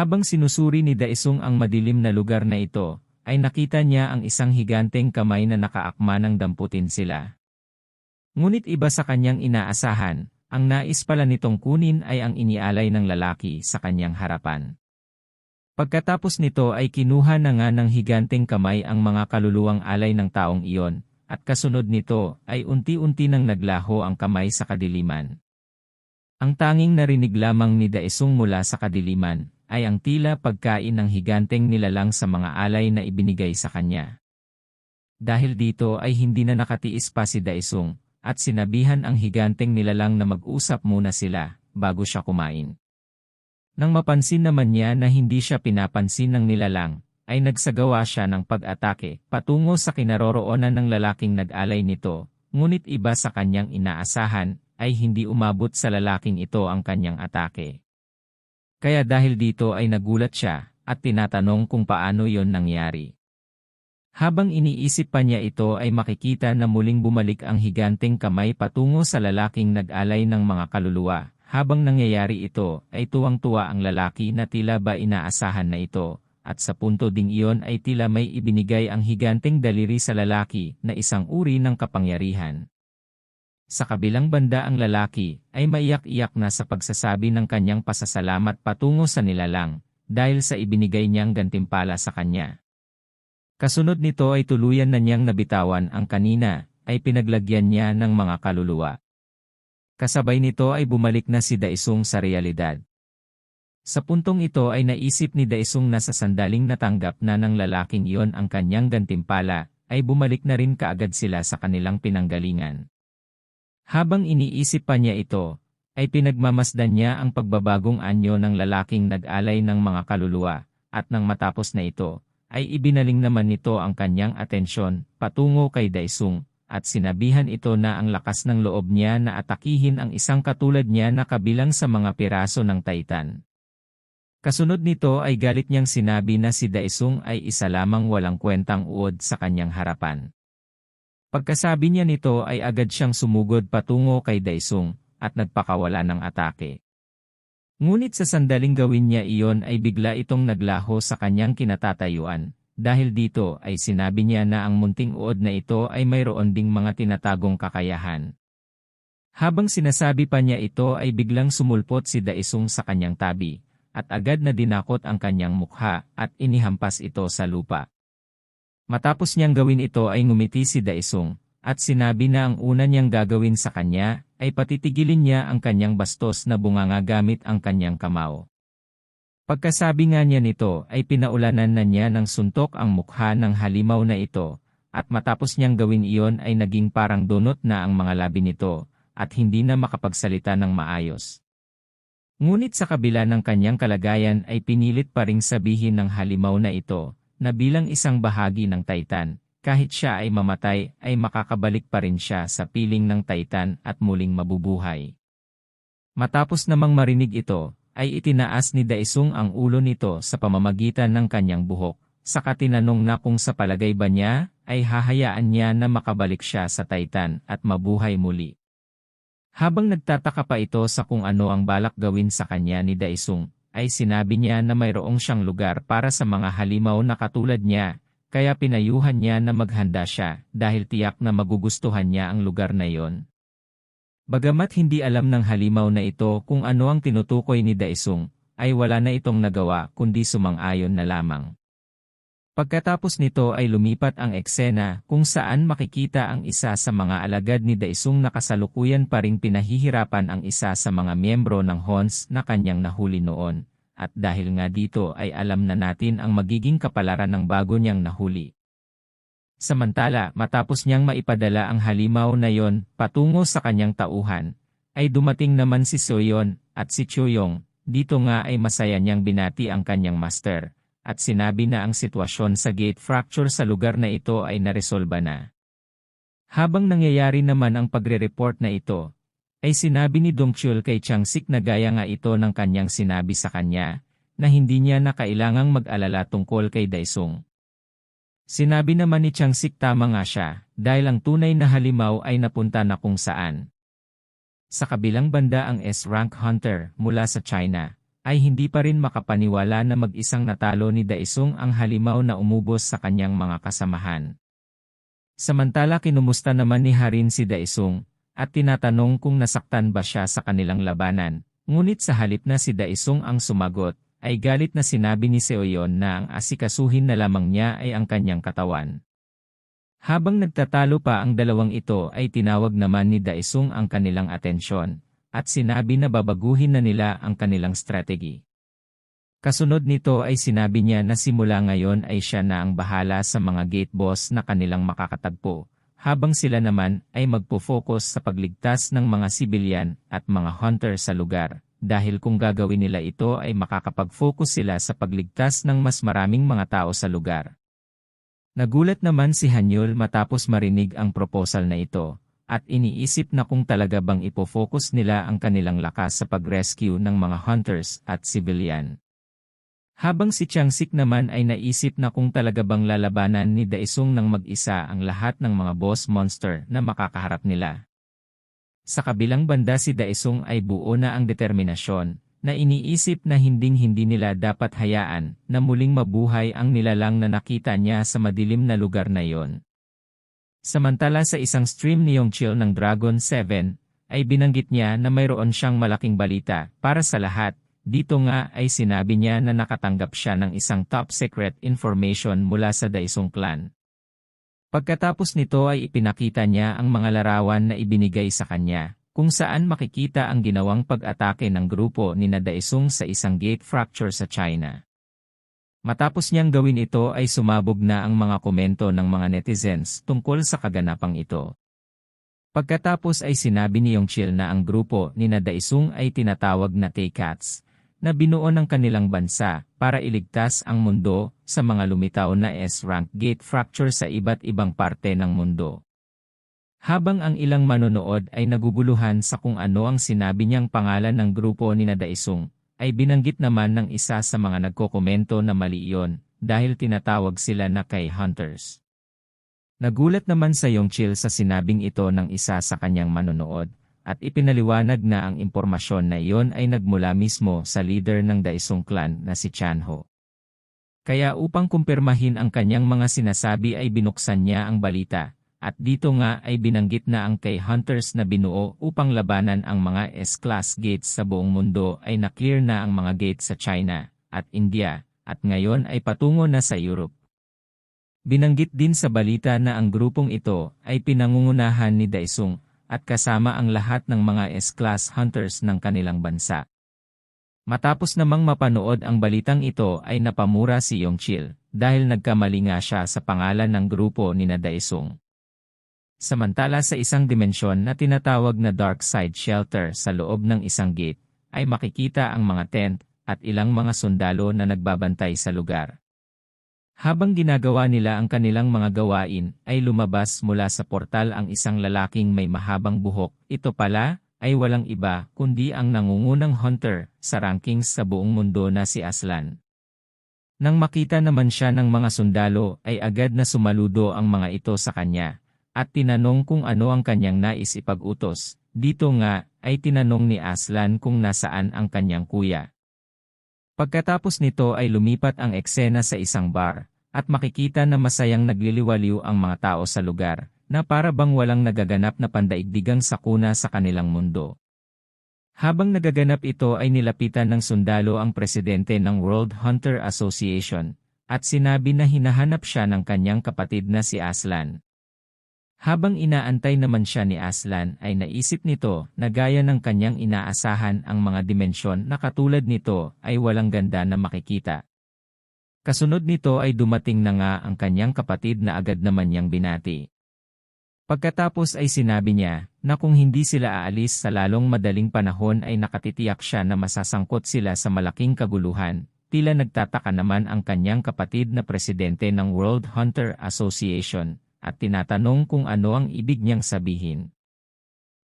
Habang sinusuri ni Daesung ang madilim na lugar na ito, ay nakita niya ang isang higanteng kamay na nakaakma ng damputin sila. Ngunit iba sa kanyang inaasahan, ang nais pala nitong kunin ay ang inialay ng lalaki sa kanyang harapan. Pagkatapos nito ay kinuha na nga ng higanteng kamay ang mga kaluluwang alay ng taong iyon, at kasunod nito ay unti-unti nang naglaho ang kamay sa kadiliman. Ang tanging narinig lamang ni Daesung mula sa kadiliman ay ang tila pagkain ng higanteng nilalang sa mga alay na ibinigay sa kanya. Dahil dito ay hindi na nakatiis pa si Daesung, at sinabihan ang higanteng nilalang na mag-usap muna sila, bago siya kumain. Nang mapansin naman niya na hindi siya pinapansin ng nilalang, ay nagsagawa siya ng pag-atake patungo sa kinaroroonan ng lalaking nag-alay nito, ngunit iba sa kanyang inaasahan, ay hindi umabot sa lalaking ito ang kanyang atake. Kaya dahil dito ay nagulat siya, at tinatanong kung paano yon nangyari. Habang iniisip pa niya ito ay makikita na muling bumalik ang higanteng kamay patungo sa lalaking nag-alay ng mga kaluluwa. Habang nangyayari ito, ay tuwang-tuwa ang lalaki na tila ba inaasahan na ito, at sa punto ding iyon ay tila may ibinigay ang higanteng daliri sa lalaki na isang uri ng kapangyarihan. Sa kabilang banda ang lalaki ay maiyak-iyak na sa pagsasabi ng kanyang pasasalamat patungo sa nilalang dahil sa ibinigay niyang gantimpala sa kanya. Kasunod nito ay tuluyan na niyang nabitawan ang kanina ay pinaglagyan niya ng mga kaluluwa. Kasabay nito ay bumalik na si Daisung sa realidad. Sa puntong ito ay naisip ni Daisung na sa sandaling natanggap na ng lalaking iyon ang kanyang gantimpala, ay bumalik na rin kaagad sila sa kanilang pinanggalingan. Habang iniisip pa niya ito, ay pinagmamasdan niya ang pagbabagong anyo ng lalaking nag-alay ng mga kaluluwa, at nang matapos na ito, ay ibinaling naman nito ang kanyang atensyon patungo kay Daisung, at sinabihan ito na ang lakas ng loob niya na atakihin ang isang katulad niya na kabilang sa mga piraso ng Titan. Kasunod nito ay galit niyang sinabi na si Daisung ay isa lamang walang kwentang uod sa kanyang harapan. Pagkasabi niya nito ay agad siyang sumugod patungo kay Daisung, at nagpakawala ng atake. Ngunit sa sandaling gawin niya iyon ay bigla itong naglaho sa kanyang kinatatayuan, dahil dito ay sinabi niya na ang munting uod na ito ay mayroon ding mga tinatagong kakayahan. Habang sinasabi pa niya ito ay biglang sumulpot si Daisung sa kanyang tabi, at agad na dinakot ang kanyang mukha at inihampas ito sa lupa. Matapos niyang gawin ito ay ngumiti si Daisung, at sinabi na ang una niyang gagawin sa kanya, ay patitigilin niya ang kanyang bastos na bunganga gamit ang kanyang kamao. Pagkasabi nga niya nito ay pinaulanan na niya ng suntok ang mukha ng halimaw na ito, at matapos niyang gawin iyon ay naging parang donut na ang mga labi nito, at hindi na makapagsalita ng maayos. Ngunit sa kabila ng kanyang kalagayan ay pinilit pa ring sabihin ng halimaw na ito, na bilang isang bahagi ng Titan, kahit siya ay mamatay ay makakabalik pa rin siya sa piling ng Titan at muling mabubuhay. Matapos namang marinig ito, ay itinaas ni Daisung ang ulo nito sa pamamagitan ng kanyang buhok, sa katinanong na kung sa palagay ba niya, ay hahayaan niya na makabalik siya sa Titan at mabuhay muli. Habang nagtataka pa ito sa kung ano ang balak gawin sa kanya ni Daisung, ay sinabi niya na mayroong siyang lugar para sa mga halimaw na katulad niya, kaya pinayuhan niya na maghanda siya dahil tiyak na magugustuhan niya ang lugar na iyon. Bagamat hindi alam ng halimaw na ito kung ano ang tinutukoy ni Daisung, ay wala na itong nagawa kundi sumang-ayon na lamang. Pagkatapos nito ay lumipat ang eksena kung saan makikita ang isa sa mga alagad ni Daisung na kasalukuyan pa ring pinahihirapan ang isa sa mga miyembro ng Hons na kanyang nahuli noon, at dahil nga dito ay alam na natin ang magiging kapalaran ng bago niyang nahuli. Samantala, matapos niyang maipadala ang halimaw na yon patungo sa kanyang tauhan, ay dumating naman si Soyon at si Chuyong, dito nga ay masaya niyang binati ang kanyang master at sinabi na ang sitwasyon sa gate fracture sa lugar na ito ay naresolba na. Habang nangyayari naman ang pagre-report na ito, ay sinabi ni Dongchul kay Changsik na gaya nga ito ng kanyang sinabi sa kanya, na hindi niya na kailangang mag-alala tungkol kay Daisung. Sinabi naman ni Changsik tama nga siya, dahil ang tunay na halimaw ay napunta na kung saan. Sa kabilang banda ang S-rank hunter mula sa China, ay hindi pa rin makapaniwala na mag-isang natalo ni Daisung ang halimaw na umubos sa kanyang mga kasamahan. Samantala kinumusta naman ni Harin si Daisung, at tinatanong kung nasaktan ba siya sa kanilang labanan, ngunit sa halip na si Daisung ang sumagot, ay galit na sinabi ni Seoyon na ang asikasuhin na lamang niya ay ang kanyang katawan. Habang nagtatalo pa ang dalawang ito ay tinawag naman ni Daisung ang kanilang atensyon, at sinabi na babaguhin na nila ang kanilang strategy. Kasunod nito ay sinabi niya na simula ngayon ay siya na ang bahala sa mga gate boss na kanilang makakatagpo, habang sila naman ay magpo-focus sa pagligtas ng mga sibilyan at mga hunter sa lugar, dahil kung gagawin nila ito ay makakapag-focus sila sa pagligtas ng mas maraming mga tao sa lugar. Nagulat naman si Hanyul matapos marinig ang proposal na ito, at iniisip na kung talaga bang ipofocus nila ang kanilang lakas sa pag-rescue ng mga hunters at civilian. Habang si Changsik naman ay naisip na kung talaga bang lalabanan ni Daisung ng mag-isa ang lahat ng mga boss monster na makakaharap nila. Sa kabilang banda si Daisung ay buo na ang determinasyon, na iniisip na hinding-hindi nila dapat hayaan na muling mabuhay ang nilalang na nakita niya sa madilim na lugar na yon. Samantala sa isang stream ni Yongchil ng Dragon 7, ay binanggit niya na mayroon siyang malaking balita para sa lahat. Dito nga ay sinabi niya na nakatanggap siya ng isang top secret information mula sa Daisung clan. Pagkatapos nito ay ipinakita niya ang mga larawan na ibinigay sa kanya, kung saan makikita ang ginawang pag-atake ng grupo ni Nadaisung sa isang gate fracture sa China. Matapos niyang gawin ito ay sumabog na ang mga komento ng mga netizens tungkol sa kaganapang ito. Pagkatapos ay sinabi ni Yongchil na ang grupo ni Nadaisung ay tinatawag na T-Cats, na binuo ng kanilang bansa para iligtas ang mundo sa mga lumitaw na S-rank gate fracture sa iba't ibang parte ng mundo. Habang ang ilang manonood ay naguguluhan sa kung ano ang sinabi niyang pangalan ng grupo ni Nadaisung, ay binanggit naman ng isa sa mga nagkokomento na mali iyon dahil tinatawag sila na kay hunters. Nagulat naman sa Yongchil sa sinabing ito ng isa sa kanyang manonood at ipinaliwanag na ang impormasyon na iyon ay nagmula mismo sa leader ng Daisung clan na si Chanho. Kaya upang kumpirmahin ang kanyang mga sinasabi ay binuksan niya ang balita at dito nga ay binanggit na ang kay hunters na binuo upang labanan ang mga S-class gates sa buong mundo ay na-clear na ang mga gates sa China at India at ngayon ay patungo na sa Europe. Binanggit din sa balita na ang grupong ito ay pinangungunahan ni Daisung at kasama ang lahat ng mga S-class hunters ng kanilang bansa. Matapos namang mapanood ang balitang ito ay napamura si Yongchil dahil nagkamali nga siya sa pangalan ng grupo ni Nadaisung. Samantala sa isang dimensyon na tinatawag na Dark Side Shelter sa loob ng isang gate, ay makikita ang mga tent at ilang mga sundalo na nagbabantay sa lugar. Habang ginagawa nila ang kanilang mga gawain, ay lumabas mula sa portal ang isang lalaking may mahabang buhok. Ito pala, ay walang iba kundi ang nangungunang hunter sa rankings sa buong mundo na si Aslan. Nang makita naman siya ng mga sundalo ay agad na sumaludo ang mga ito sa kanya, at tinanong kung ano ang kanyang nais ipag-utos. Dito nga, ay tinanong ni Aslan kung nasaan ang kanyang kuya. Pagkatapos nito ay lumipat ang eksena sa isang bar, at makikita na masayang nagliliwaliw ang mga tao sa lugar, na para bang walang nagaganap na pandaigdigang sakuna sa kanilang mundo. Habang nagaganap ito ay nilapitan ng sundalo ang presidente ng World Hunter Association, at sinabi na hinahanap siya ng kanyang kapatid na si Aslan. Habang inaantay naman siya ni Aslan ay naisip nito na gaya ng kanyang inaasahan ang mga dimensyon na katulad nito ay walang ganda na makikita. Kasunod nito ay dumating na nga ang kanyang kapatid na agad naman niyang binati. Pagkatapos ay sinabi niya na kung hindi sila aalis sa lalong madaling panahon ay nakatitiyak siya na masasangkot sila sa malaking kaguluhan, tila nagtataka naman ang kanyang kapatid na presidente ng World Hunter Association at tinatanong kung ano ang ibig niyang sabihin.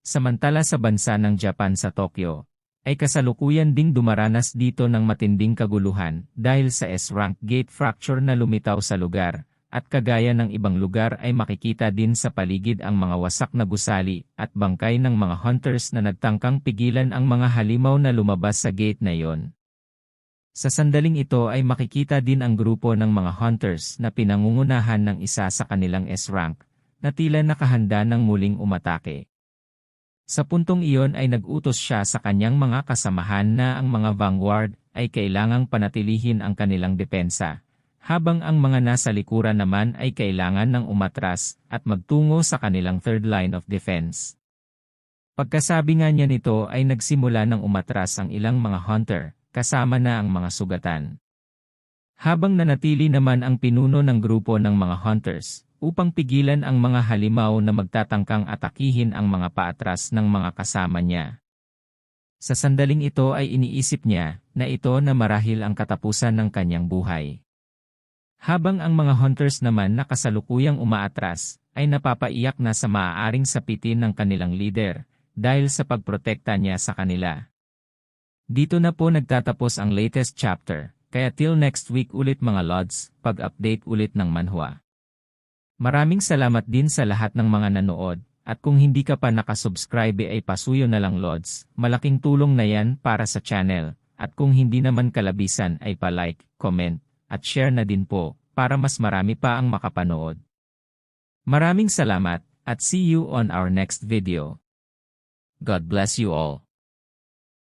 Samantala sa bansa ng Japan sa Tokyo, ay kasalukuyan ding dumaranas dito ng matinding kaguluhan dahil sa S-rank gate fracture na lumitaw sa lugar, at kagaya ng ibang lugar ay makikita din sa paligid ang mga wasak na gusali at bangkay ng mga hunters na nagtangkang pigilan ang mga halimaw na lumabas sa gate na yon. Sa sandaling ito ay makikita din ang grupo ng mga hunters na pinangungunahan ng isa sa kanilang S-rank, na tila nakahanda ng muling umatake. Sa puntong iyon ay nag-utos siya sa kanyang mga kasamahan na ang mga vanguard ay kailangang panatilihin ang kanilang depensa, habang ang mga nasa likuran naman ay kailangan ng umatras at magtungo sa kanilang third line of defense. Pagkasabi nga niya nito ay nagsimula ng umatras ang ilang mga hunter, kasama na ang mga sugatan. Habang nanatili naman ang pinuno ng grupo ng mga hunters, upang pigilan ang mga halimaw na magtatangkang atakihin ang mga paatras ng mga kasama niya. Sa sandaling ito ay iniisip niya na ito na marahil ang katapusan ng kanyang buhay. Habang ang mga hunters naman na kasalukuyang umaatras, ay napapaiyak na sa maaaring sapitin ng kanilang leader, dahil sa pagprotekta niya sa kanila. Dito na po nagtatapos ang latest chapter, kaya till next week ulit mga lods, pag-update ulit ng manhwa. Maraming salamat din sa lahat ng mga nanood, at kung hindi ka pa nakasubscribe ay pasuyo na lang lods, malaking tulong na yan para sa channel, at kung hindi naman kalabisan ay pa-like, comment, at share na din po, para mas marami pa ang makapanood. Maraming salamat, at see you on our next video. God bless you all.